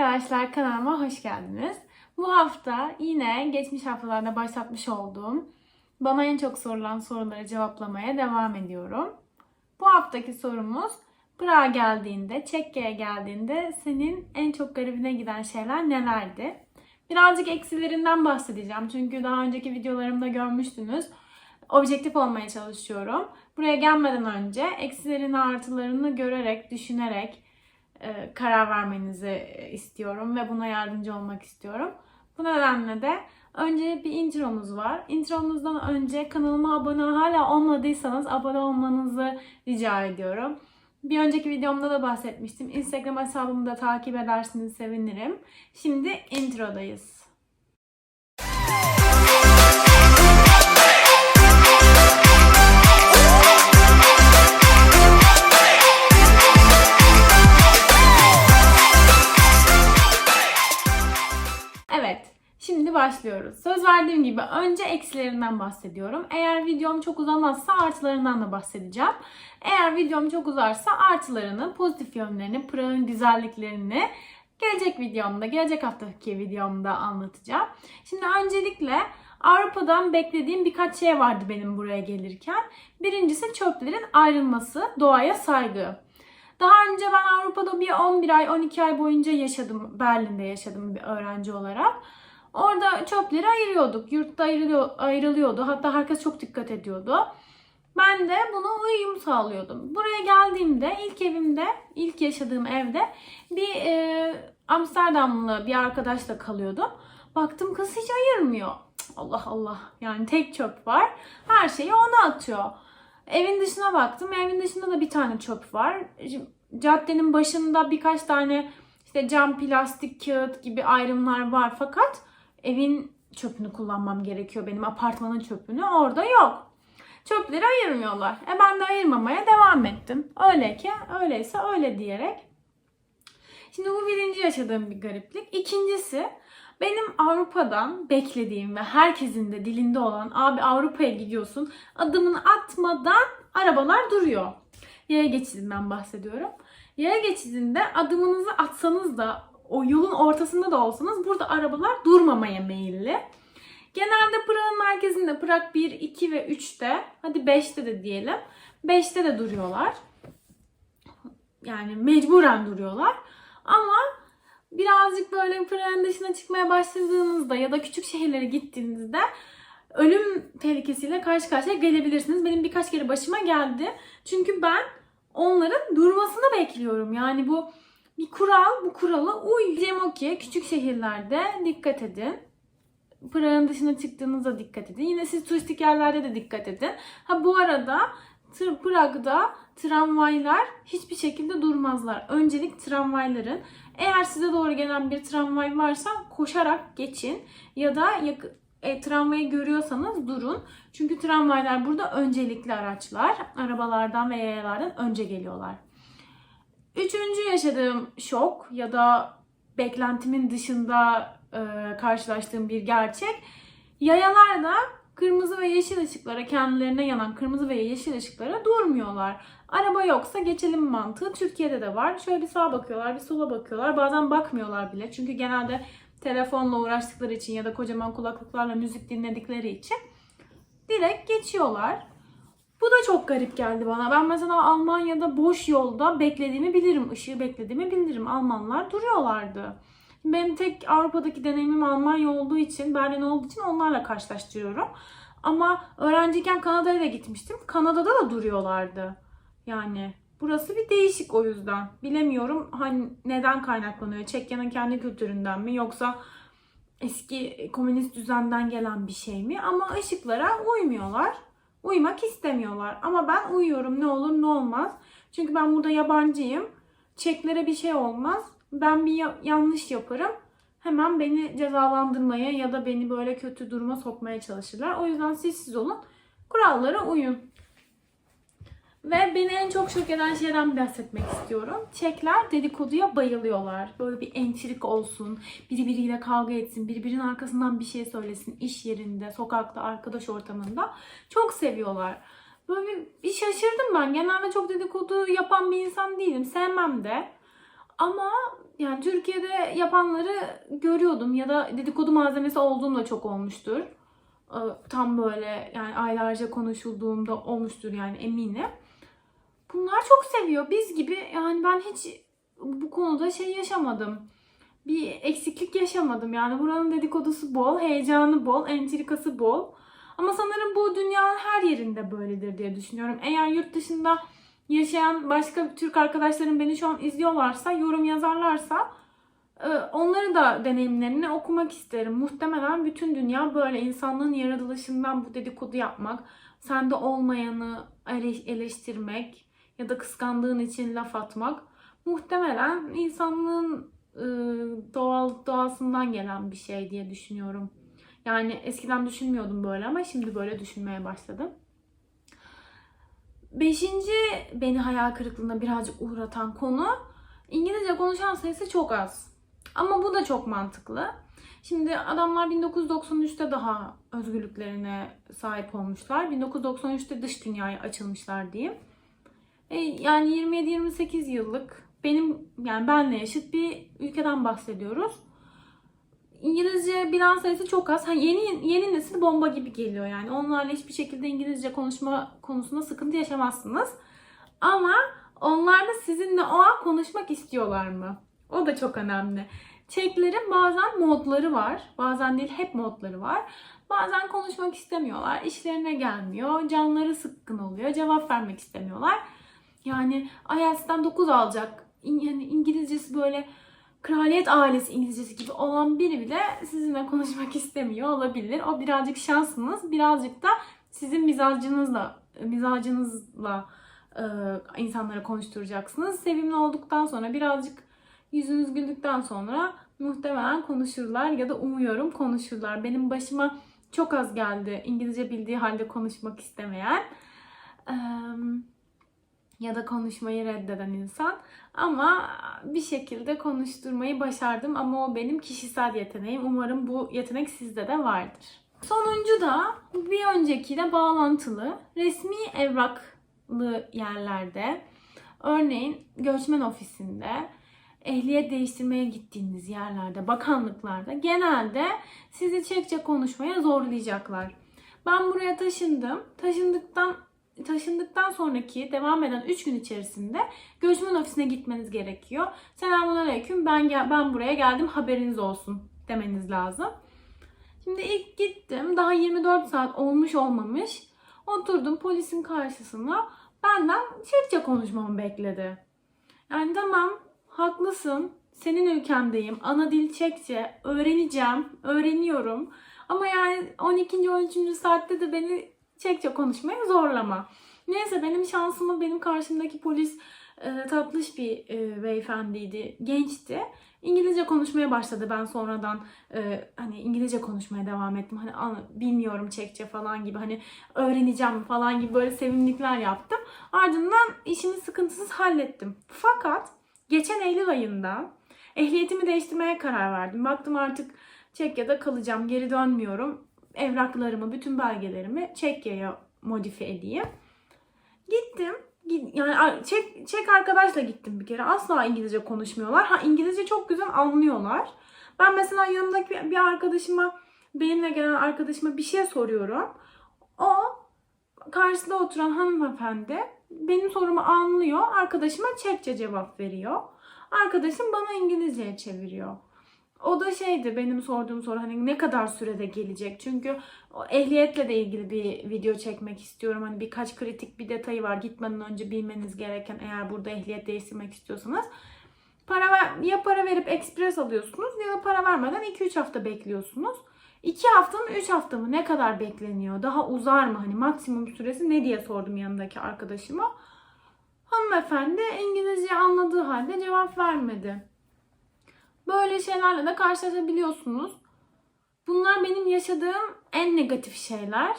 arkadaşlar kanalıma hoş geldiniz. Bu hafta yine geçmiş haftalarda başlatmış olduğum bana en çok sorulan soruları cevaplamaya devam ediyorum. Bu haftaki sorumuz Prag'a geldiğinde, Çekya'ya geldiğinde senin en çok garibine giden şeyler nelerdi? Birazcık eksilerinden bahsedeceğim çünkü daha önceki videolarımda görmüştünüz. Objektif olmaya çalışıyorum. Buraya gelmeden önce eksilerini artılarını görerek, düşünerek, e, karar vermenizi e, istiyorum ve buna yardımcı olmak istiyorum. Bu nedenle de önce bir intromuz var. Intromuzdan önce kanalıma abone hala olmadıysanız abone olmanızı rica ediyorum. Bir önceki videomda da bahsetmiştim. Instagram hesabımı da takip edersiniz sevinirim. Şimdi introdayız. Başlıyoruz. Söz verdiğim gibi önce eksilerinden bahsediyorum. Eğer videom çok uzamazsa artılarından da bahsedeceğim. Eğer videom çok uzarsa artılarını, pozitif yönlerini, Pırağın güzelliklerini gelecek videomda, gelecek haftaki videomda anlatacağım. Şimdi öncelikle Avrupa'dan beklediğim birkaç şey vardı benim buraya gelirken. Birincisi çöplerin ayrılması, doğaya saygı. Daha önce ben Avrupa'da bir 11 ay, 12 ay boyunca yaşadım. Berlin'de yaşadım bir öğrenci olarak. Orada çöpleri ayırıyorduk. Yurtta ayrılıyor, ayrılıyordu. Hatta herkes çok dikkat ediyordu. Ben de buna uyum sağlıyordum. Buraya geldiğimde ilk evimde, ilk yaşadığım evde bir e, Amsterdamlı bir arkadaşla kalıyordum. Baktım kız hiç ayırmıyor. Allah Allah. Yani tek çöp var. Her şeyi ona atıyor. Evin dışına baktım. Evin dışında da bir tane çöp var. Caddenin başında birkaç tane işte cam, plastik, kağıt gibi ayrımlar var. Fakat evin çöpünü kullanmam gerekiyor. Benim apartmanın çöpünü. Orada yok. Çöpleri ayırmıyorlar. E ben de ayırmamaya devam ettim. Öyle ki öyleyse öyle diyerek. Şimdi bu birinci yaşadığım bir gariplik. İkincisi benim Avrupa'dan beklediğim ve herkesin de dilinde olan abi Avrupa'ya gidiyorsun adımını atmadan arabalar duruyor. Yaya geçidinden bahsediyorum. Yaya geçidinde adımınızı atsanız da o yolun ortasında da olsanız burada arabalar durmamaya meyilli. Genelde Prag'ın merkezinde Prag 1, 2 ve 3'te hadi 5'te de diyelim. 5'te de duruyorlar. Yani mecburen duruyorlar. Ama birazcık böyle Prag'ın dışına çıkmaya başladığınızda ya da küçük şehirlere gittiğinizde ölüm tehlikesiyle karşı karşıya gelebilirsiniz. Benim birkaç kere başıma geldi. Çünkü ben onların durmasını bekliyorum. Yani bu bir kural, bu kurala uy. Diyeceğim o ki küçük şehirlerde dikkat edin. Prag'ın dışına çıktığınızda dikkat edin. Yine siz turistik yerlerde de dikkat edin. Ha bu arada Prag'da tramvaylar hiçbir şekilde durmazlar. Öncelik tramvayların. Eğer size doğru gelen bir tramvay varsa koşarak geçin ya da yak- e, tramvayı görüyorsanız durun. Çünkü tramvaylar burada öncelikli araçlar. Arabalardan ve yayalardan önce geliyorlar. Üçüncü yaşadığım şok ya da beklentimin dışında e, karşılaştığım bir gerçek. Yayalar da kırmızı ve yeşil ışıklara kendilerine yanan kırmızı ve yeşil ışıklara durmuyorlar. Araba yoksa geçelim mantığı Türkiye'de de var. Şöyle bir sağa bakıyorlar, bir sola bakıyorlar. Bazen bakmıyorlar bile. Çünkü genelde telefonla uğraştıkları için ya da kocaman kulaklıklarla müzik dinledikleri için direkt geçiyorlar. Bu da çok garip geldi bana. Ben mesela Almanya'da boş yolda beklediğimi bilirim. ışığı beklediğimi bilirim. Almanlar duruyorlardı. Benim tek Avrupa'daki deneyimim Almanya olduğu için, Berlin olduğu için onlarla karşılaştırıyorum. Ama öğrenciyken Kanada'ya da gitmiştim. Kanada'da da duruyorlardı. Yani burası bir değişik o yüzden. Bilemiyorum hani neden kaynaklanıyor. Çekya'nın kendi kültüründen mi yoksa eski komünist düzenden gelen bir şey mi? Ama ışıklara uymuyorlar. Uymak istemiyorlar. Ama ben uyuyorum ne olur ne olmaz. Çünkü ben burada yabancıyım. Çeklere bir şey olmaz. Ben bir ya- yanlış yaparım. Hemen beni cezalandırmaya ya da beni böyle kötü duruma sokmaya çalışırlar. O yüzden siz siz olun. Kurallara uyun. Ve beni en çok şok eden şeyden bahsetmek istiyorum. Çekler dedikoduya bayılıyorlar. Böyle bir entrik olsun, biri biriyle kavga etsin, birbirinin arkasından bir şey söylesin, iş yerinde, sokakta, arkadaş ortamında. Çok seviyorlar. Böyle bir, bir şaşırdım ben. Genelde çok dedikodu yapan bir insan değilim. Sevmem de. Ama yani Türkiye'de yapanları görüyordum ya da dedikodu malzemesi olduğum da çok olmuştur. Ee, Tam böyle yani aylarca konuşulduğumda olmuştur yani eminim. Bunlar çok seviyor. Biz gibi yani ben hiç bu konuda şey yaşamadım. Bir eksiklik yaşamadım. Yani buranın dedikodusu bol, heyecanı bol, entrikası bol. Ama sanırım bu dünyanın her yerinde böyledir diye düşünüyorum. Eğer yurt dışında yaşayan başka Türk arkadaşlarım beni şu an izliyorlarsa, yorum yazarlarsa e, onları da deneyimlerini okumak isterim. Muhtemelen bütün dünya böyle insanlığın yaratılışından bu dedikodu yapmak, sende olmayanı ele- eleştirmek ya da kıskandığın için laf atmak muhtemelen insanlığın e, doğal doğasından gelen bir şey diye düşünüyorum. Yani eskiden düşünmüyordum böyle ama şimdi böyle düşünmeye başladım. Beşinci beni hayal kırıklığına birazcık uğratan konu İngilizce konuşan sayısı çok az. Ama bu da çok mantıklı. Şimdi adamlar 1993'te daha özgürlüklerine sahip olmuşlar. 1993'te dış dünyaya açılmışlar diyeyim. E, yani 27-28 yıllık benim yani benle yaşıt bir ülkeden bahsediyoruz. İngilizce bilen sayısı çok az. Ha, yeni yeni nesil bomba gibi geliyor yani. Onlarla hiçbir şekilde İngilizce konuşma konusunda sıkıntı yaşamazsınız. Ama onlar da sizinle o an konuşmak istiyorlar mı? O da çok önemli. Çeklerin bazen modları var. Bazen değil hep modları var. Bazen konuşmak istemiyorlar. işlerine gelmiyor. Canları sıkkın oluyor. Cevap vermek istemiyorlar. Yani IELTS'ten 9 alacak. Yani İngilizcesi böyle kraliyet ailesi İngilizcesi gibi olan biri bile sizinle konuşmak istemiyor olabilir. O birazcık şansınız. Birazcık da sizin mizacınızla mizacınızla e, insanlara konuşturacaksınız. Sevimli olduktan sonra birazcık yüzünüz güldükten sonra muhtemelen konuşurlar ya da umuyorum konuşurlar. Benim başıma çok az geldi İngilizce bildiği halde konuşmak istemeyen eee, ya da konuşmayı reddeden insan. Ama bir şekilde konuşturmayı başardım ama o benim kişisel yeteneğim. Umarım bu yetenek sizde de vardır. Sonuncu da bir öncekiyle bağlantılı resmi evraklı yerlerde örneğin göçmen ofisinde ehliyet değiştirmeye gittiğiniz yerlerde, bakanlıklarda genelde sizi Çekçe konuşmaya zorlayacaklar. Ben buraya taşındım. Taşındıktan taşındıktan sonraki devam eden 3 gün içerisinde göçmen ofisine gitmeniz gerekiyor. Selamünaleyküm ben ben buraya geldim haberiniz olsun demeniz lazım. Şimdi ilk gittim. Daha 24 saat olmuş olmamış. Oturdum polisin karşısına. Benden Çekçe konuşmamı bekledi. Yani tamam haklısın. Senin ülkemdeyim. Ana dil Çekçe. Öğreneceğim. Öğreniyorum. Ama yani 12. 13. saatte de beni Çekçe konuşmaya zorlama. Neyse benim şansımı benim karşımdaki polis e, tatlış bir e, beyefendiydi. Gençti. İngilizce konuşmaya başladı. Ben sonradan e, hani İngilizce konuşmaya devam ettim. Hani "Ana, bilmiyorum Çekçe falan gibi hani öğreneceğim falan gibi böyle sevimlilikler yaptım. Ardından işimi sıkıntısız hallettim. Fakat geçen Eylül ayında ehliyetimi değiştirmeye karar verdim. Baktım artık Çekya'da kalacağım. Geri dönmüyorum. Evraklarımı, bütün belgelerimi Çekya'ya modifiye edeyim. Gittim. Git- Yani Çek, Çek arkadaşla gittim bir kere. Asla İngilizce konuşmuyorlar. Ha İngilizce çok güzel anlıyorlar. Ben mesela yanımdaki bir arkadaşıma, benimle gelen arkadaşıma bir şey soruyorum. O karşısında oturan hanımefendi benim sorumu anlıyor. Arkadaşıma Çekçe cevap veriyor. Arkadaşım bana İngilizceye çeviriyor. O da şeydi benim sorduğum soru hani ne kadar sürede gelecek? Çünkü ehliyetle de ilgili bir video çekmek istiyorum. Hani birkaç kritik bir detayı var gitmeden önce bilmeniz gereken eğer burada ehliyet değiştirmek istiyorsanız. Para ver, ya para verip ekspres alıyorsunuz ya da para vermeden 2-3 hafta bekliyorsunuz. 2 hafta mı 3 hafta mı ne kadar bekleniyor? Daha uzar mı? Hani maksimum süresi ne diye sordum yanındaki arkadaşıma. Hanımefendi İngilizce anladığı halde cevap vermedi. Böyle şeylerle de karşılaşabiliyorsunuz. Bunlar benim yaşadığım en negatif şeyler.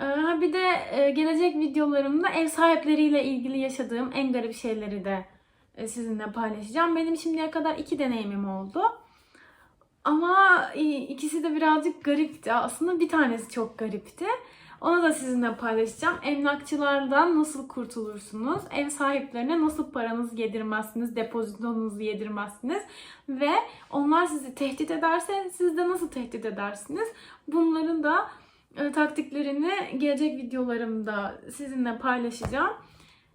Ee, bir de e, gelecek videolarımda ev sahipleriyle ilgili yaşadığım en garip şeyleri de e, sizinle paylaşacağım. Benim şimdiye kadar iki deneyimim oldu. Ama ikisi de birazcık garipti. Aslında bir tanesi çok garipti. Onu da sizinle paylaşacağım. Emlakçılardan nasıl kurtulursunuz? Ev sahiplerine nasıl paranızı yedirmezsiniz? Depozitonunuzu yedirmezsiniz? Ve onlar sizi tehdit ederse siz de nasıl tehdit edersiniz? Bunların da e, taktiklerini gelecek videolarımda sizinle paylaşacağım.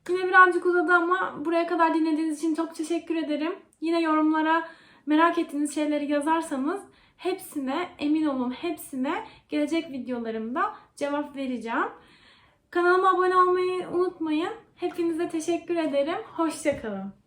Yine birazcık uzadı ama buraya kadar dinlediğiniz için çok teşekkür ederim. Yine yorumlara merak ettiğiniz şeyleri yazarsanız hepsine emin olun hepsine gelecek videolarımda cevap vereceğim. Kanalıma abone olmayı unutmayın. Hepinize teşekkür ederim. Hoşçakalın.